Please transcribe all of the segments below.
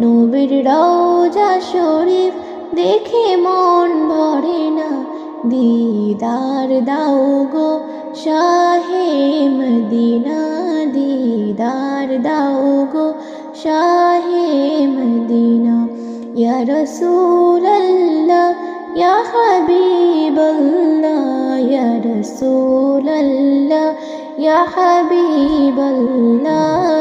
নবীর রওজা শরীফ দেখে মন ভরে না। দিদার দাও গো শাহে মদিনা, দিদার দাও গো শাহে মদিনা। ইয়া রাসূলাল্লাহ, ইয়া হাবিবাল্লাহ, ইয়া রাসূলাল্লাহ, ইয়া হাবিবাল্লাহ,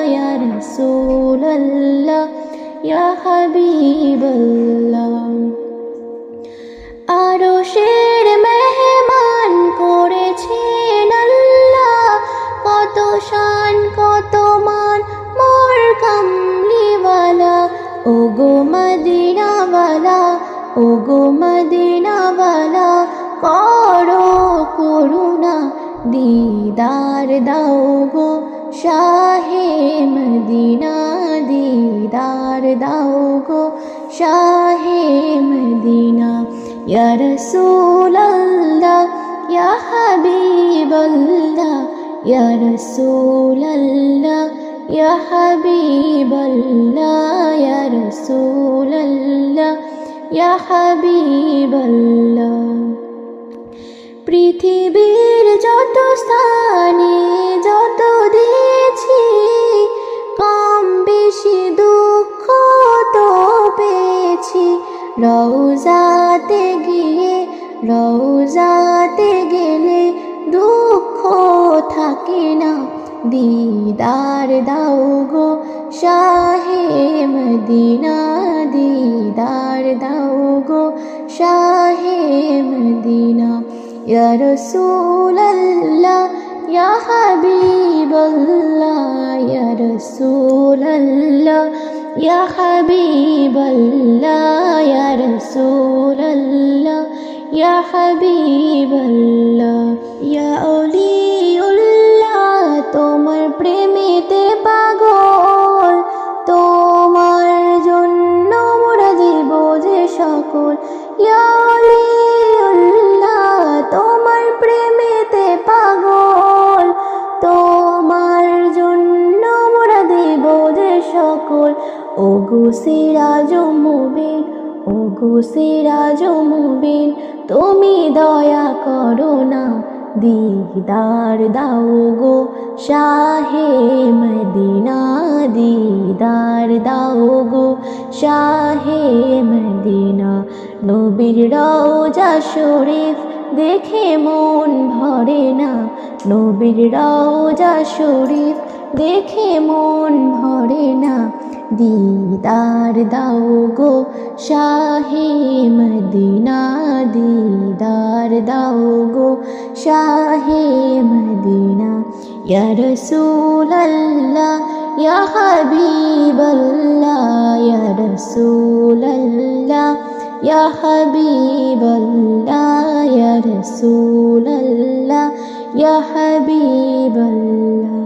ইয়া রাসূলাল্লাহ। ইয়া হাবিবাল্লাহ। আরও শের মেহমান করেছেন আল্লাহ, কত শান, কত মান, মোর কামলিওয়ালা ও গো মদিনাওয়ালা ও গো মদিনাওয়ালা, করো করুণা, দিদার দাও গো শাহে মদিনা। দিদার দাও গো শাহে মদিনা ইয়া রাসূলাল্লাহ ইয়া হাবিবাল্লাহ ইয়া রাসূলাল্লাহ ইয়া হাবিবাল্লাহ ইয়া রাসূলাল্লাহ ইয়া হাবিবাল্লাহ পৃথিবীর যত স্থানে রৌজাতে গিয়ে রৌজাতে গেলে দুঃখ থাকে না। দিদার দাও গো শাহে মদিনা, দিদার দাও গো শাহে মদিনা। ইয়া রাসূলাল্লাহ, ইয়া হাবিবাল্লাহ, ইয়া রাসূলাল্লাহ, ইয়া হাবিবাল্লাহ। ইয়া রাসূলাল্লাহ ইয়া হাবিবাল্লাহ ইয়া আউলিউল্লাহ তোমার প্রেমেতে পাগল। তোমার জন্য মোরা দিব যে সকল। ইয়া আউলিউল্লাহ তোমার প্রেমেতে পাগল। তোমার জন্য মোরা দেব যে সকল। ও গো সিরাজ মুবিন ও গো সিরাজ মুবিন, তুমি দয়া করো না, দিদার দাও গো, শাহে মদিনা, দিদার দাও গো, শাহে মদিনা, নবীর রওজা শরীফ দেখে মন ভরে না, নবীর রওজা শরীফ দেখে মন ভরে না। दीदार दाओ गो शाहे मदीना दीदार दाओ गो शाहे मदीना या रसूल अल्लाह या हबीब अल्लाह या रसूल अल्लाह या हबीब अल्लाह या रसूल अल्लाह या हबीब अल्लाह